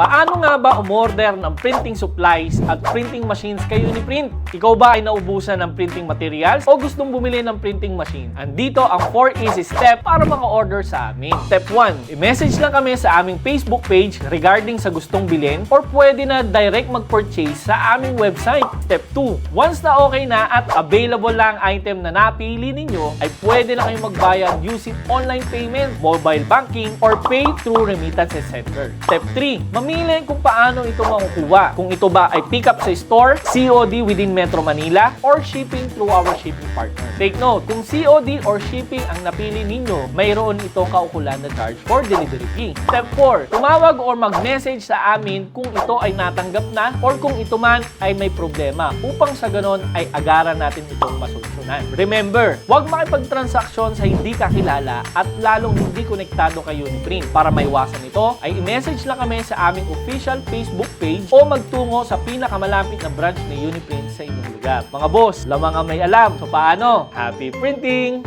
Paano nga ba umorder ng printing supplies at printing machines kay Uniprint? Ikaw ba ay naubusan ng printing materials o gustong bumili ng printing machine? Andito ang 4 easy step para maka-order sa amin. Step 1, i-message lang kami sa aming Facebook page regarding sa gustong bilhin or pwede na direct mag-purchase sa aming website. Step 2, once na okay na at available lang ang item na napili ninyo, ay pwede na kayong magbayad using online payment, mobile banking, or pay through remittances center. Step 3, mamili kung paano ito makukuha. Kung ito ba ay pick up sa store, COD within Metro Manila, or shipping through our shipping partner. Take note, kung COD or shipping ang napili ninyo, mayroon itong kaukulan na charge for delivery fee. Step 4, tumawag or mag-message sa amin kung ito ay natanggap na or kung ito man ay may problema upang sa ganon ay agaran natin itong masolusyonan. Remember, huwag makipagtransaksyon sa hindi kakilala at lalong hindi konektado kay Uniprint. Para maiwasan ito, ay i-message lang kami sa aming official Facebook page o magtungo sa pinakamalapit na branch ni Uniprint sa inyong lugar. Mga boss, lamang ang may alam. So paano? Happy printing!